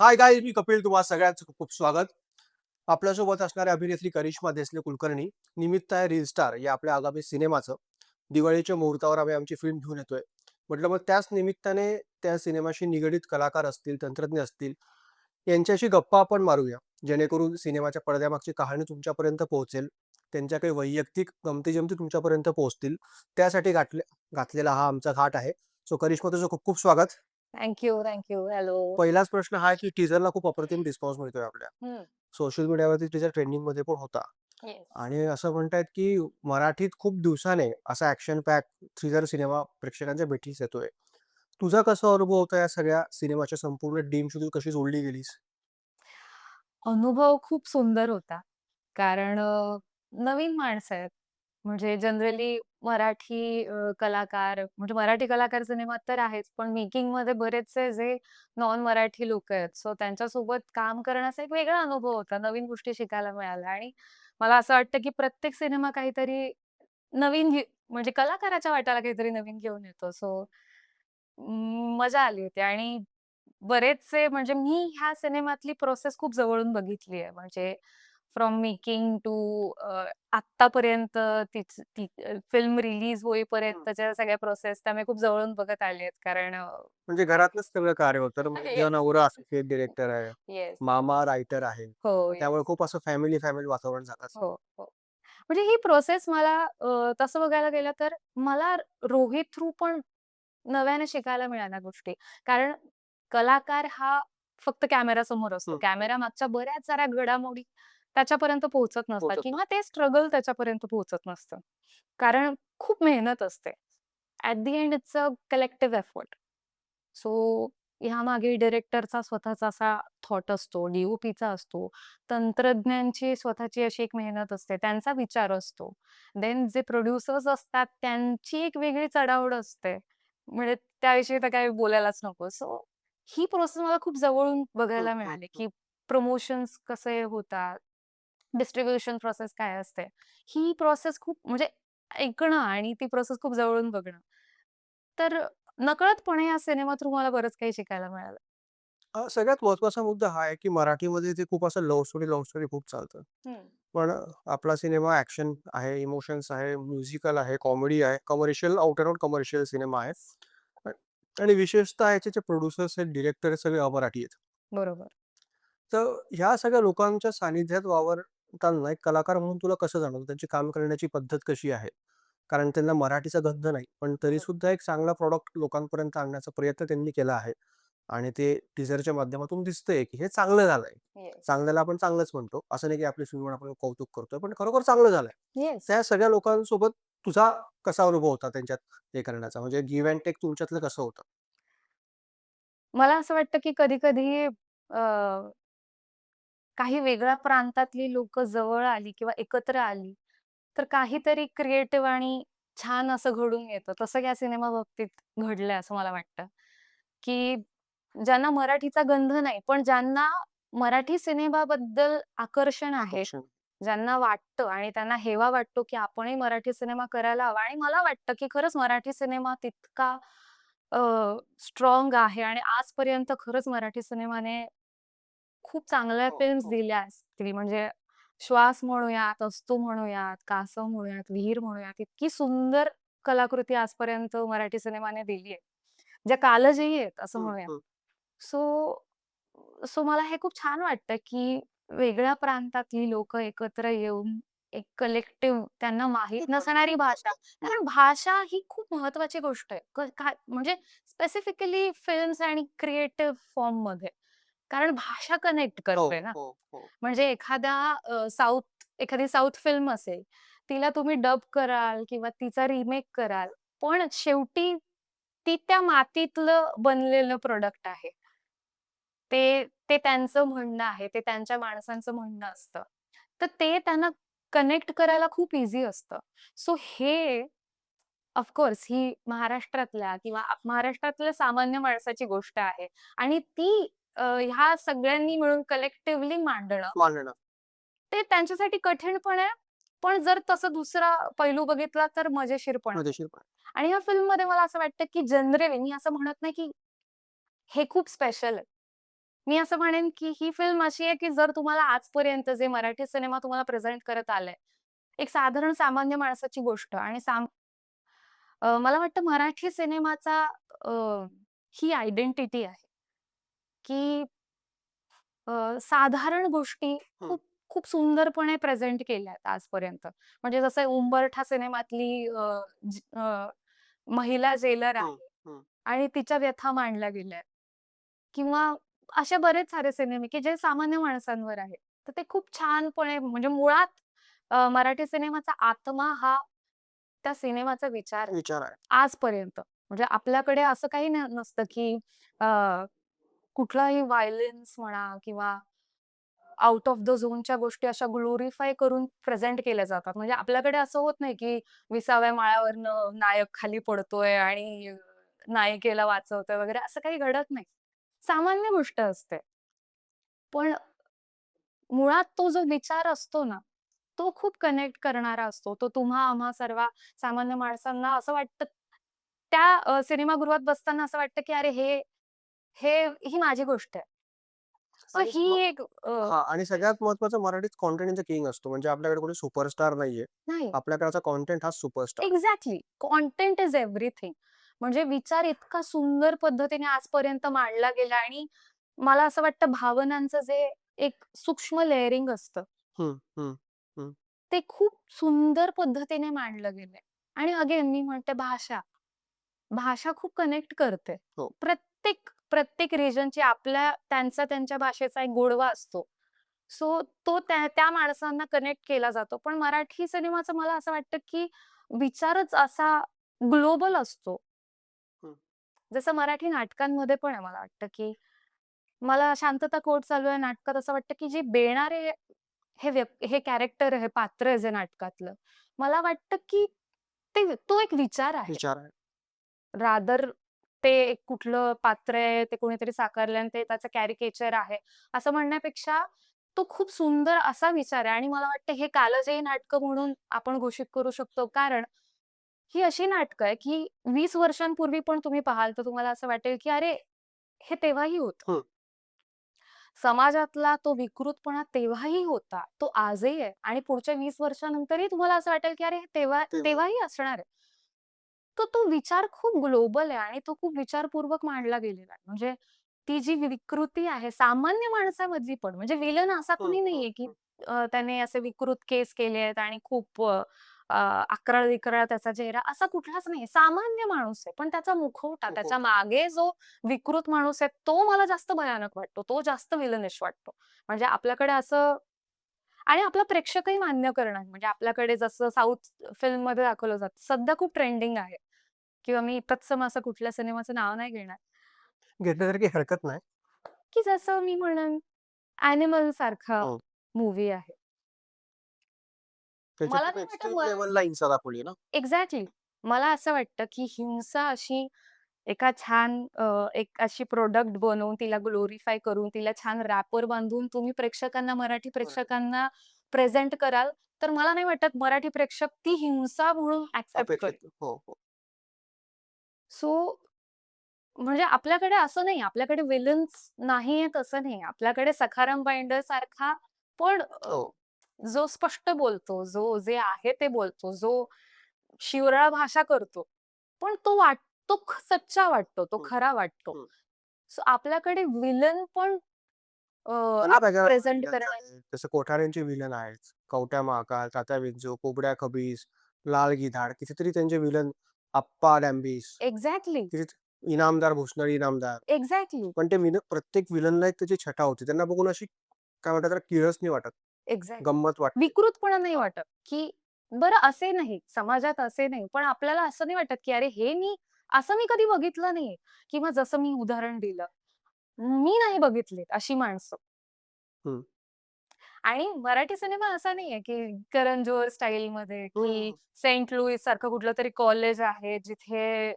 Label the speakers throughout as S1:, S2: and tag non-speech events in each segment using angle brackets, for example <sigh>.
S1: हाय गाय मी कपिल तुम्हा सगळ्यांचं खूप खूप स्वागत. आपल्यासोबत असणाऱ्या अभिनेत्री करिश्मा देसले कुलकर्णी निमित्त आहे रील स्टार या आपल्या आगामी सिनेमाचं. दिवाळीच्या मुहूर्तावर आम्ही आमची फिल्म घेऊन येतोय. म्हटलं मग त्याच निमित्ताने त्या सिनेमाशी निगडीत कलाकार असतील तंत्रज्ञ असतील यांच्याशी गप्पा आपण मारूया. जेणेकरून सिनेमाच्या पडद्यामागची कहाणी तुमच्यापर्यंत पोहोचेल त्यांच्या काही वैयक्तिक गमती जमती तुमच्यापर्यंत पोहोचतील. त्यासाठी गाठले घातलेला हा आमचा घाट आहे. सो करिश्मा तुझं खूप खूप स्वागत.
S2: Thank you thank you hello.
S1: पहिलाच प्रश्न हा आहे की टीजरला खूप अप्रतिम रिस्पॉन्स मिळतोय आपल्या. सोशल मीडियावरती टीजर ट्रेंडिंगमध्ये पण होता. आणि असं म्हणतायत की मराठीत खूप दिवसाने असा ऍक्शन पॅक थ्रिलर सिनेमा प्रेक्षकांच्या भेटीस येतोय. तुझा कसा अनुभव होता या सगळ्या सिनेमाच्या संपूर्ण डीम तू कशी जोडली गेलीस?
S2: अनुभव खूप सुंदर होता. कारण अ, नवीन माणसं आहेत. म्हणजे जनरली मराठी अ, कलाकार म्हणजे मराठी कलाकार सिनेमात तर आहेच, पण मेकिंगमध्ये बरेचसे जे नॉन मराठी लोकं आहेत. सो त्यांच्यासोबत काम करण्याचा एक वेगळा अनुभव होता. नवीन गोष्टी शिकायला मिळाल्या आणि मला असं वाटतं, की प्रत्येक सिनेमा काहीतरी नवीन घे म्हणजे कलाकाराच्या वाट्याला काहीतरी नवीन घेऊन येतो. सो मजा आली होती आणि बरेचसे म्हणजे मी ह्या सिनेमातली प्रोसेस खूप जवळून बघितली आहे. म्हणजे फ्रॉम मेकिंग टू अ, आत्तापर्यंत तीच ती फिल्म रिलीज
S1: हं.
S2: होईपर्यंतच्या सगळ्या प्रोसेस त्या मी खूप जवळून बघत आली आहेत. कारण
S1: म्हणजे घरातलंच सगळं कार्य होतं ना, तुझा
S2: येस,
S1: नवरा असोसिएट डिरेक्टर आहे. मामा रायटर आहे.
S2: हो,
S1: त्यामुळे. खूप असं फॅमिली फॅमिली वातावरण झालं.
S2: हो, हो. म्हणजे ही प्रोसेस मला तसं बघायला गेलं तर मला रोहित थ्रू पण नव्याने शिकायला मिळाल्या गोष्टी. कारण कलाकार हा फक्त कॅमेरासमोर असतो.
S1: हं,
S2: कॅमेरा मागच्या बऱ्याच साऱ्या घडामोडी त्याच्यापर्यंत पोहोचत नसतात
S1: पोहोचत
S2: किंवा ते स्ट्रगल त्याच्यापर्यंत पोहोचत नसतं. कारण खूप मेहनत असते. At the end it's a collective effort. So ह्यामागे डिरेक्टरचा स्वतःचा असा थॉट असतो, डी-ओ-पीचा असतो, तंत्रज्ञांची स्वतःची अशी एक मेहनत असते, त्यांचा विचार असतो. देन जे प्रोड्युसर्स असतात त्यांची एक वेगळी चढाओढ असते. म्हणजे त्याविषयी तर काही बोलायलाच नको. सो ही प्रोसेस मला खूप जवळून बघायला मिळाली. की प्रमोशन्स कसे होतात, डिस्ट्रिब्युशन प्रोसेस काय असते. ही प्रोसेस खूप म्हणजे ऐकणं आणि ती प्रोसेस खूप जवळून बघणं. तर नकळतपणे या सिनेमा थ्रू मला बरंच काही शिकायला मिळालं.
S1: अ, सगळ्यात महत्त्वाचा मुद्दा हा आहे, की मराठीमध्ये ते खूप असं लव्ह स्टोरी, लव्ह स्टोरी खूप चालतं. पण आपला सिनेमा ॲक्शन आहे, इमोशन्स आहे, म्युझिकल आहे, कॉमेडी आहे, commercial out and out commercial cinema आहे. अ, आणि विशेषतः याचे जे प्रोड्युसर्स आहेत, डिरेक्टर आहेत, सगळे अमराठी आहेत.
S2: बरोबर.
S1: तर ह्या सगळ्या लोकांच्या सानिध्यात वावरताना एक कलाकार म्हणून तुला कसं जाणवतं? त्यांची काम करण्याची पद्धत कशी आहे? कारण त्यांना मराठीचा गंध नाही, पण
S2: बरोबर.
S1: तरीसुद्धा एक चांगला प्रॉडक्ट लोकांपर्यंत आणण्याचा प्रयत्न त्यांनी केला आहे. आणि ते टीझरच्या माध्यमातून दिसतंय, की हे चांगलं झालंय.
S2: येस.
S1: चांगल्याला आपण चांगलंच म्हणतो. असं नाही की आपली फिल्मवर आपण कौतुक करतोय, पण खरोखर चांगलं झालंय.
S2: येस.
S1: त्या सगळ्या लोकांसोबत तुझा कसा अनुभव होता त्यांच्यात हे करण्याचा? म्हणजे गिव्ह अँड टेक तुमच्यातलं कसं होतं?
S2: मला असं वाटतं, की कधी-कधी अ, काही वेगळ्या प्रांतातली लोकं जवळ आली किंवा एकत्र आली, तर काहीतरी क्रिएटिव्ह आणि छान असं घडून येतं. तसं या सिनेमा बाबतीत घडलंय असं मला वाटतं, की ज्यांना मराठीचा गंध नाही, पण ज्यांना मराठी सिनेमाबद्दल आकर्षण आहे. ज्यांना वाटतं आणि त्यांना हेवा वाटतो, की आपणही मराठी सिनेमा करायला हवा आणि मला वाटतं, की खरंच मराठी सिनेमा तितका स्ट्राँग आहे आणि आजपर्यंत खरंच मराठी सिनेमाने खूप चांगल्या
S1: हो,
S2: फिल्म्स
S1: हो.
S2: दिल्या असतील. म्हणजे श्वास म्हणूयात, अस्तू म्हणूयात, कासव म्हणूयात, विहीर म्हणूयात, इतकी सुंदर कलाकृती आजपर्यंत मराठी सिनेमाने दिली आहे. ज्या कालजयी आहेत असं म्हणूयात.
S1: हं.
S2: सो सो मला हे खूप छान वाटतं, की वेगळ्या प्रांतातली लोकं एकत्र येऊन एक कलेक्टिव्ह त्यांना माहीत नसणारी भाषा कारण भाषा ही खूप महत्वाची गोष्ट आहे. क म्हणजे स्पेसिफिकली फिल्म्स आणि क्रिएटिव्ह फॉर्ममध्ये. कारण भाषा कनेक्ट
S1: हो,
S2: करते ना.
S1: हो, हो.
S2: म्हणजे एखाद्या अ, साउथ एखादी साउथ फिल्म असेल, तिला तुम्ही डब कराल किंवा तिचा रिमेक कराल, पण शेवटी ती त्या मातीतलं बनलेलं प्रॉडक्ट आहे. ते ते त्यांचं म्हणणं आहे, ते त्यांच्या माणसांचं म्हणणं असतं. तर ते त्यांना कनेक्ट करायला खूप ईझी असतं. सो हे ऑफ कोर्स ही महाराष्ट्रातल्या किंवा आप महाराष्ट्रातल्या सामान्य माणसाची गोष्ट आहे आणि ती अ, ह्या सगळ्यांनी मिळून कलेक्टिव्हली मांडणं,
S1: मांडणं.
S2: ते त्यांच्यासाठी कठीण पण आहे. पण जर तसं दुसरा पैलू बघितला तर मजेशीर पण आहे.
S1: मजेशीर पण.
S2: आणि ह्या फिल्ममध्ये मला असं वाटतं, की जनरली मी असं म्हणत नाही, की हे खूप स्पेशल आहे. मी असं म्हणेन, की ही फिल्म अशी आहे, की जर तुम्हाला आजपर्यंत जे मराठी सिनेमा तुम्हाला प्रेझेंट करत आलाय, एक साधारण सामान्य माणसाची गोष्ट आणि साम अ, मला वाटतं मराठी सिनेमाचा अ, ही आयडेंटिटी आहे, की अ, साधारण गोष्टी
S1: हं.
S2: खूप खूप सुंदरपणे प्रेझेंट केल्यात आजपर्यंत. म्हणजे जसं उंबरठा सिनेमातली अ, ज अ, महिला जेलर
S1: हं,
S2: आहे
S1: हं.
S2: आणि तिच्या व्यथा मांडल्या गेल्या किंवा असे बरेच सारे सिनेमे, की जे सामान्य माणसांवर आहेत. तर ते खूप छानपणे म्हणजे मुळात अ, मराठी सिनेमाचा आत्मा हा त्या सिनेमाचा विचार आहे.
S1: विचार आहे.
S2: आजपर्यंत. म्हणजे आपल्याकडे असं काही न नसतं, की अ, कुठलाही व्हायलेन्स म्हणा किंवा आउट ऑफ द झोनच्या गोष्टी अशा ग्लोरीफाय करून प्रेझेंट केल्या जातात. म्हणजे आपल्याकडे असं होत नाही, की 20व्या माळ्यावरनं नायक खाली पडतोय आणि नायिकेला वाचवतोय वगैरे असं काही घडत नाही. सामान्य गोष्ट असते. पण मुळात तो जो विचार असतो ना, तो खूप कनेक्ट करणारा असतो. तो तुम्हा आम्हा सर्व सामान्य माणसांना असं वाटतं त्या सिनेमागृहात बसताना असं वाटतं, की अरे हे हे ही माझी गोष्ट आहे. ही एक अ,
S1: हां आणि सगळ्यात महत्त्वाचं मराठीत कंटेंट इन द किंग असतो. म्हणजे आपल्याकडे कोणी सुपरस्टार नाहीये.
S2: नाही
S1: आपल्याकडचा कंटेंट हाच superstar.
S2: Exactly. Content is everything. म्हणजे विचार इतका सुंदर पद्धतीने आजपर्यंत मांडला गेला आणि मला असं वाटतं भावनांचं जे एक सूक्ष्म लेयरिंग असतं,
S1: हं, हं, हं.
S2: ते खूप सुंदर पद्धतीने मांडलं गेलंय. आणि अगेन मी म्हणते भाषा. भाषा खूप कनेक्ट करते.
S1: हो.
S2: प्रत्येक प्रत्येक रिजनची आपल्या त्यांचा त्यांच्या भाषेचा एक गोडवा असतो. सो तो त्या त्या माणसांना कनेक्ट केला जातो. पण मराठी सिनेमाचं मला असं वाटतं, की विचारच असा ग्लोबल असतो.
S1: हं.
S2: जसं मराठी नाटकांमध्ये पण आहे मला वाटतं, की मला शांतता कोर्ट चालू आहे नाटकात असं वाटतं, की जे बेणारे हे हे कॅरेक्टर आहे, पात्र आहे जे नाटकातलं, मला वाटतं, की ते तो एक विचार आहे.
S1: विचार आहे.
S2: रादर ते कुठलं पात्र आहे, ते कोणीतरी साकारलंय आणि ते त्याचं कॅरिकेचर आहे, असं म्हणण्यापेक्षा तो खूप सुंदर असा विचार आहे आणि मला वाटतं हे कालजयी नाटकं म्हणून आपण घोषित करू शकतो. कारण ही अशी नाटकं आहे, की 20 वर्षांपूर्वी पण तुम्ही पाहाल तर तुम्हाला असं वाटेल, की अरे, हे तेव्हाही होतं. समाजातला तो विकृतपणा तेव्हाही होता, तो आजही आहे आणि पुढच्या 20 वर्षानंतरही तुम्हाला असं वाटेल, की अरे, हे
S1: तेव्हा.
S2: तेव्हाही असणार आहे. तर तो विचार खूप ग्लोबल आहे आणि तो खूप विचारपूर्वक मांडला गेलेला आहे. म्हणजे ती जी विकृती आहे सामान्य माणसामधली पण म्हणजे विलन असा
S1: हं,
S2: कुणी
S1: हं,
S2: नाहीये, की
S1: हं.
S2: अ, त्याने असे विकृत केस केले आहेत आणि खूप अ, अ, अक्राळ-विक्राळ त्याचा चेहरा असा कुठलाच नाही. सामान्य माणूस आहे. पण त्याचा मुखवटा, त्याच्या
S1: मुखवटा.
S2: मागे जो विकृत माणूस आहे, तो मला जास्त भयानक वाटतो. तो जास्त विलनिश वाटतो. म्हणजे आपल्याकडे असं आणि आपला प्रेक्षकही मान्य करणं म्हणजे आपल्याकडे जसं साउथ फिल्ममध्ये दाखवलं जातं. सध्या खूप ट्रेंडिंग आहे किंवा मी तत्सम असं कुठल्या सिनेमाचं नाव नाही घेणार,
S1: घेतलं तरी काही हरकत नाही.
S2: की जसं मी म्हणेन ॲनिमल सारखा
S1: हो.
S2: मूव्ही आहे. मला नाही वाटत मला
S1: हिंसा दाखवली ना.
S2: एक्झॅक्टली. मला असं वाटतं, की हिंसा अशी एका छान अ, एक अशी प्रॉडक्ट बनवून तिला ग्लोरिफाय करून तिला छान रॅपर बांधून तुम्ही प्रेक्षकांना, मराठी. प्रेक्षकांना प्रेझेंट कराल, तर मला नाही वाटत मराठी प्रेक्षक ती हिंसा म्हणून करेल.
S1: अपेक्षित. हो, हो.
S2: सो म्हणजे आपल्याकडे असं नाही, आपल्याकडे विलन्स नाहीयेत असं नाही. आपल्याकडे सखाराम बाइंडर सारखा पण अ,
S1: हो.
S2: जो स्पष्ट बोलतो, जो जे आहे ते बोलतो, जो शिवराळ भाषा करतो. पण तो वाट तो ख सच्चा वाटतो, तो खरा वाटतो. सो आपल्याकडे विलन पण प्रेझेंट करणं
S1: आहेत. जसं कोठाऱ्यांचे विलन आहेत. कवठ्या महाकाळ, तात्या विंचू, कोबड्या खबीस, लाल गिधाड कितीतरी त्यांचे विलन अप्पा डॅम्बिस,
S2: एक्झॅक्टली,
S1: इनामदार, भुसणारी इनामदार.
S2: एक्झॅक्टली,
S1: पण ते विन प्रत्येक विलनला एक त्याची छटा होती. त्यांना बघून अशी काय म्हणतात त्याला किळस नाही वाटत.
S2: एक्झॅक्टली.
S1: गंमत वाटते.
S2: विकृतपणा नाही वाटत, की बरं असे नाही, समाजात असे नाही. पण आपल्याला असं नाही वाटत, की अरे हे मी असं मी कधी बघितलं नाहीये किंवा जसं मी उदाहरण दिलं. मी नाही बघितलीत अशी माणसं.
S1: हं.
S2: आणि मराठी सिनेमा असा नाहीये, की करण जोहर स्टाईलमध्ये, की
S1: हं.
S2: सेंट लुईस सारखं कुठलं तरी कॉलेज आहे, जिथे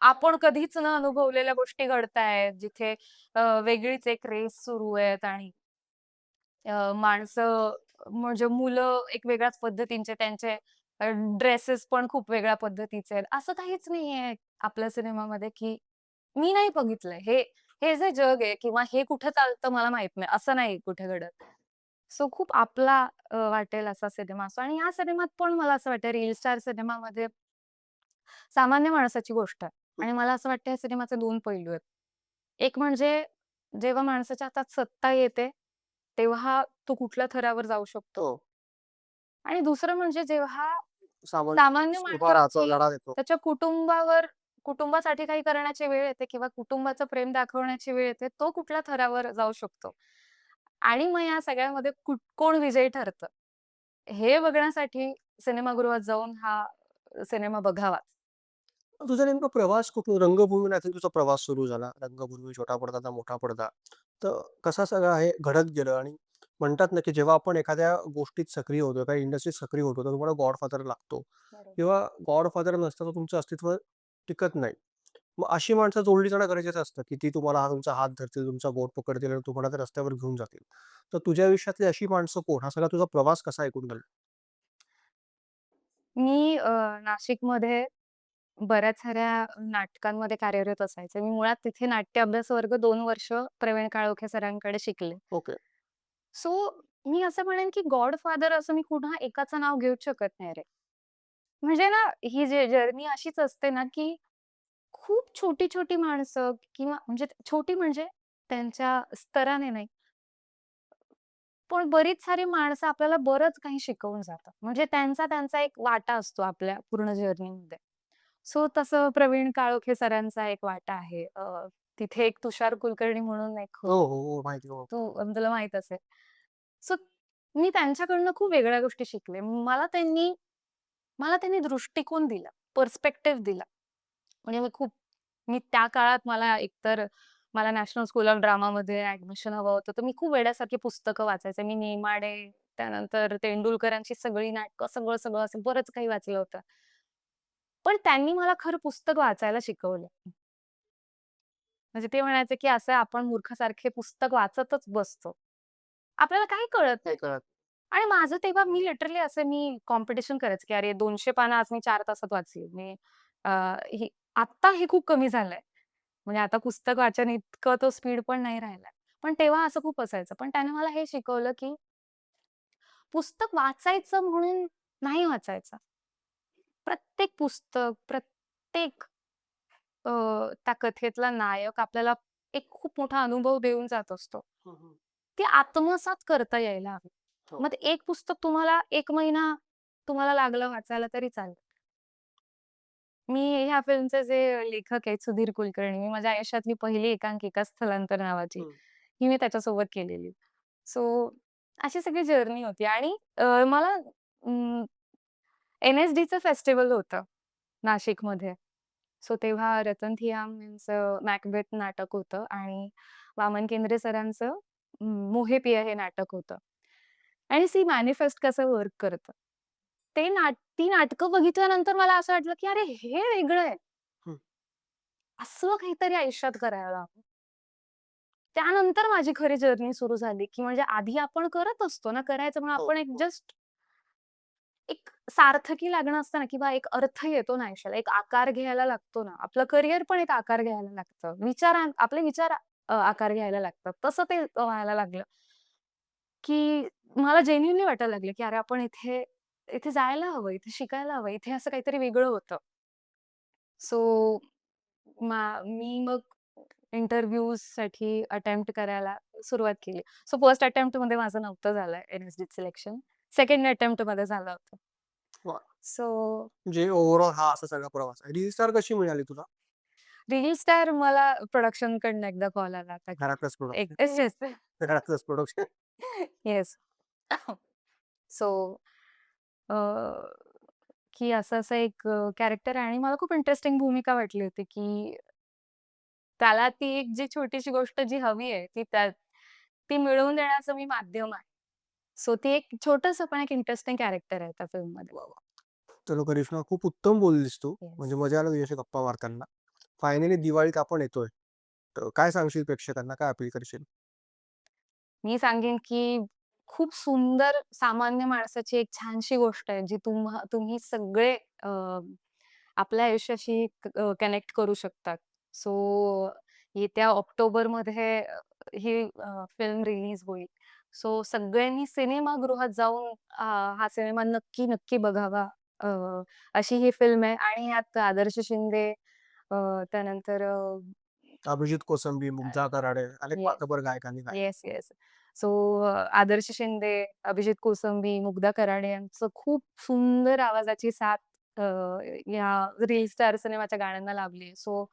S2: आपण कधीच न अनुभवलेल्या गोष्टी घडतायत, जिथे वेगळीच एक रेस सुरू आहेत आणि माणसं म्हणजे मुलं एक वेगळ्याच पद्धतींचे त्यांचे ड्रेसेस पण खूप वेगळ्या पद्धतीचे आहेत. असं काहीच नाहीये आपल्या सिनेमामध्ये, की मी नाही बघितलंय. हे हे जे जग आहे किंवा हे कुठे चालतं मला माहीत नाही. असं नाही कुठे घडत. सो खूप आपला वाटेल असा सिनेमा असतो आणि ह्या सिनेमात पण मला असं वाटतं रील स्टार सिनेमामध्ये सामान्य माणसाची गोष्ट आहे आणि मला असं वाटतं या सिनेमाचे 2 पैलू आहेत. एक म्हणजे जेव्हा माणसाच्या हातात सत्ता येते, तेव्हा तो कुठल्या थरावर जाऊ शकतो.
S1: हो.
S2: आणि दुसरं म्हणजे जेव्हा
S1: सामान्य.
S2: त्याच्या कुटुंबावर कुटुंबासाठी काही करण्याची वेळ येते किंवा कुटुंबाचं प्रेम दाखवण्याची वेळ येते, तो कुठल्या थरावर जाऊ शकतो. आणि मग या सगळ्यामध्ये कुठ कोण विजयी ठरतं, हे बघण्यासाठी सिनेमागृहात जाऊन हा सिनेमा बघावा.
S1: तुझा नेमका प्रवास कुठून रंगभूमीला आय थिंक तुझा प्रवास सुरू झाला. रंगभूमी, छोटा पडदा, मोठा पडदा. तर कसा सगळा हे घडत गेलं आणि म्हणतात ना, की जेव्हा आपण एखाद्या गोष्टीत सक्रिय होतो, काही इंडस्ट्रीत सक्रिय होतो, तर तुम्हाला गॉडफादर लागतो किंवा गॉडफादर नसता तर तुमचं अस्तित्व टिकत नाही. मग अशी माणसं जोडली जाणं गरजेचं असतं, की ती तुम्हाला तुमचा हात धरतील, तुमचा बोट पकडतील आणि तुम्हाला त्या रस्त्यावर घेऊन जातील. तर तुझ्या आयुष्यातली अशी माणसं कोण? हा सगळा तुझा प्रवास कसा एकूण घडला?
S2: मी अ, नाशिकमध्ये बऱ्याच साऱ्या नाटकांमध्ये कार्यरत असायचे. मी मुळात तिथे नाट्य अभ्यास वर्ग 2 वर्ष प्रवीण काळोखे सरांकडे शिकले.
S1: ओके.
S2: सो मी असं म्हणेन, की गॉडफादर असं मी पुन्हा एकाचं नाव घेऊच शकत नाही रे. म्हणजे ना, ही जी जर्नी अशीच असते ना, की खूप छोटी-छोटी माणसं किंवा म्हणजे छोटी म्हणजे त्यांच्या स्तराने नाही. पण बरीच सारी माणसं आपल्याला बरंच काही शिकवून जातात. म्हणजे त्यांचा त्यांचा एक वाटा असतो आपल्या पूर्ण जर्नीमध्ये. सो तसं प्रवीण काळोखे सरांचा एक वाटा आहे. अ, तिथे एक तुषार कुलकर्णी म्हणून एक
S1: हो. हो, हो. माहिती. हो.
S2: तू अ, तुला माहीत असेल. सो मी त्यांच्याकडनं खूप वेगळ्या गोष्टी शिकले. मला त्यांनी मला त्यांनी दृष्टिकोन दिला, पर्स्पेक्टिव्ह दिला. म्हणजे मी खूप मी त्या काळात मला एकतर मला नॅशनल स्कूल ऑफ ड्रामामध्ये ॲडमिशन हवं होतं. तर मी खूप वेड्यासारखी पुस्तकं वाचायचे. मी नेमाडे, त्यानंतर तेंडुलकरांची सगळी नाटकं, सगळं-सगळं असं बरंच काही वाचलं होतं. पण त्यांनी मला खरं पुस्तक वाचायला शिकवलं. म्हणजे ते म्हणायचे, की असं आपण मूर्खासारखे पुस्तक वाचतच बसतो. आपल्याला काही कळत
S1: नाही. कळत.
S2: आणि माझं तेव्हा मी लिटरली असं मी कॉम्पिटिशन करायचे, की अरे 200 पानं आज मी 4 तासात वाचली. मी अ, ही आत्ता हे खूप कमी झालंय. म्हणजे आता पुस्तक वाचन इतकं तो स्पीड पण नाही राहिलाय. पण तेव्हा असं खूप असायचं. पण त्याने मला हे शिकवलं, की पुस्तक वाचायचं म्हणून नाही वाचायचं. प्रत्येक पुस्तक, प्रत्येक अ, त्या कथेतला नायक आपल्याला एक खूप मोठा अनुभव देऊन जात असतो.
S1: हं, हं.
S2: ते आत्मसात करता यायला हवं.
S1: हो.
S2: मग ते एक पुस्तक तुम्हाला 1 महिना तुम्हाला लागला वाचायला तरी चालेल. मी ह्या फिल्मचे जे लेखक आहेत सुधीर कुलकर्णी, मी माझ्या आयुष्यातली पहिली एकांकिका स्थलांतर नावाची,
S1: हं.
S2: ही मी त्याच्यासोबत केलेली. सो अशी सगळी जर्नी होती आणि अ, मला अं, एन-एस-डीचं फेस्टिव्हल होतं नाशिकमध्ये. सो तेव्हा रतन थियाम यांचं मॅकबेथ नाटक होतं आणि वामन केंद्रे सरांचं अं, मोहे पिया हे नाटक होतं. आणि सी मॅनिफेस्ट कसं वर्क करतं. ते नाट ती नाटकं बघितल्यानंतर मला असं वाटलं, की अरे हे वेगळं आहे.
S1: हं.
S2: असलं काहीतरी आयुष्यात करायला हवं. त्यानंतर माझी खरी जर्नी सुरू झाली, की म्हणजे आधी आपण करत असतो ना, करायचं म्हणून
S1: हो,
S2: आपण एक
S1: हो.
S2: जस्ट एक सार्थकी लागणं असतं ना किंवा एक अर्थ येतो ना आयुष्याला, एक आकार घ्यायला लागतो ना. आपलं करिअर पण एक आकार घ्यायला लागतं. विचार आपले विचार अ, आकार घ्यायला लागतात. तसं ते व्हायला लागलं, की मला जेन्युइनली वाटायला लागलं, की अरे आपण इथे इथे जायला हवं, इथे शिकायला हवं, इथे असं काहीतरी वेगळं होतं. सो मा मी मग इंटरव्ह्यूजसाठी अटेम्प्ट करायला सुरुवात केली. सो फर्स्ट अटेम्प्टमध्ये माझं नव्हतं झालं एन-एस-डीत सिलेक्शन. सेकंड अटेम्प्टमध्ये झालं होतं.
S1: वाह!
S2: सो
S1: म्हणजे ओव्हरऑल हा असा सगळा प्रवास आहे. रील स्टार कशी मिळाली तुला?
S2: रील स्टार मला प्रोडक्शनकडनं एकदा कॉल आला होता, की
S1: घरातलंच
S2: एक
S1: production. <laughs>
S2: Yes, yes. <laughs>
S1: घरातलंच production. <laughs>
S2: Yes. So uh, की असं-असं एक अ, कॅरेक्टर आहे आणि मला खूप इंटरेस्टिंग भूमिका वाटली होती, की त्याला ती एक जी छोटीशी गोष्ट जी हवी आहे, ती त्या ती मिळवून देण्याचं मी माध्यम आहे. सो ती एक छोटंसं पण एक इंटरेस्टिंग कॅरेक्टर आहे त्या फिल्ममध्ये.
S1: वाह, वाह! चलो करिश्मा खूप उत्तम बोललीस तू.
S2: येस.
S1: म्हणजे मजा आली तुझ्याशी गप्पा मारताना. फायनली दिवाळीत आपण येतोय. तर काय सांगशील प्रेक्षकांना? काय अपील करशील?
S2: मी सांगेन, की खूप सुंदर सामान्य माणसाची एक छानशी गोष्ट आहे, जी तुम्हा तुम्ही सगळे अ, आपल्या आयुष्याशी कनेक्ट करू शकतात. सो येत्या ऑक्टोबरमध्ये अ, ही फिल्म रिलीज होईल. सो सगळ्यांनी सिनेमागृहात जाऊन अ, हा सिनेमा नक्की, नक्की बघावा. अ, अशी ही फिल्म आहे आणि यात आदर्श शिंदे अ, त्यानंतर
S1: अभिजित कोसंबी, मुग्धा कराडे अनेक गायकांनी गायलं.
S2: Yes, yes. So Adarsh Shinde, Abhijit Kosambi, Mugdha Karade यांचं खूप सुंदर आवाजाची साथ अ, या रील स्टार सिनेमाच्या गाण्यांना लाभली सो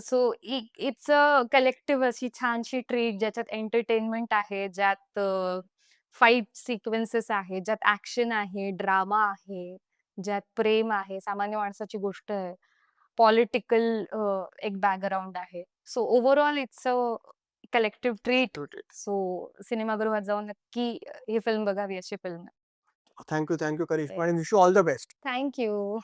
S2: सो इ इट्स अ कलेक्टिव्ह अशी छानशी ट्रीट ज्याच्यात एंटरटेनमेंट आहे, ज्यात अ, फाईट सिक्वेन्सेस आहेत, ज्यात ॲक्शन आहे, ड्रामा आहे, ज्यात प्रेम आहे, सामान्य माणसाची गोष्ट आहे. पॉलिटिकल अ, एक बॅकग्राऊंड आहे. So overall it's a collective treat. So सिनेमागृहात जाऊन नक्की ही फिल्म बघावी अशी फिल्म आहे.
S1: Thank you, thank you Karishma. आणि wish you all the best.
S2: Thank you.